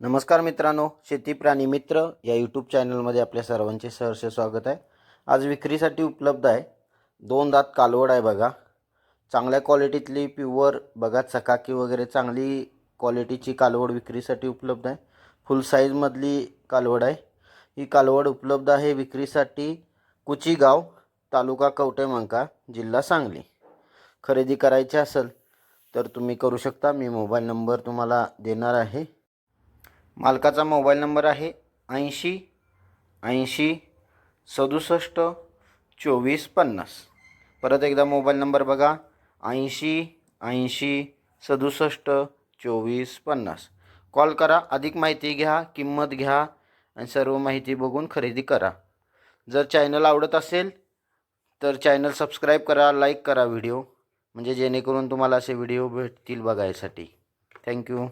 नमस्कार मित्रांनो शेती प्राणी मित्र या यूट्यूब चॅनलमध्ये आपल्या सर्वांचे सहर्ष स्वागत आहे. आज विक्रीसाठी उपलब्ध आहे. दोन दात कालवड आहे बघा. चांगल्या क्वालिटीतली प्युअर बघा चकाकी वगैरे चांगली क्वालिटीची कालवड विक्रीसाठी उपलब्ध आहे. फुल साईजमधली कालवड आहे. ही कालवड उपलब्ध आहे विक्रीसाठी कुचीगाव तालुका कवटेमंका जिल्हा सांगली. खरेदी करायची असेल तर तुम्ही करू शकता. मी मोबाईल नंबर तुम्हाला देणार आहे. मालकाचा मोबाईल नंबर आहे ऐंशी ऐंशी सदुसष्ट चोवीस पन्नास. परत एकदा मोबाईल नंबर बघा. ऐंशी ऐंशी सदुसष्ट चोवीस पन्नास. कॉल करा अधिक माहिती घ्या किंमत घ्या आणि सर्व माहिती बघून खरेदी करा. जर चॅनल आवडत असेल तर चॅनल सबस्क्राईब करा लाईक करा व्हिडिओ म्हणजे जेणेकरून तुम्हाला असे व्हिडिओ भेटतील बघायसाठी. थँक्यू.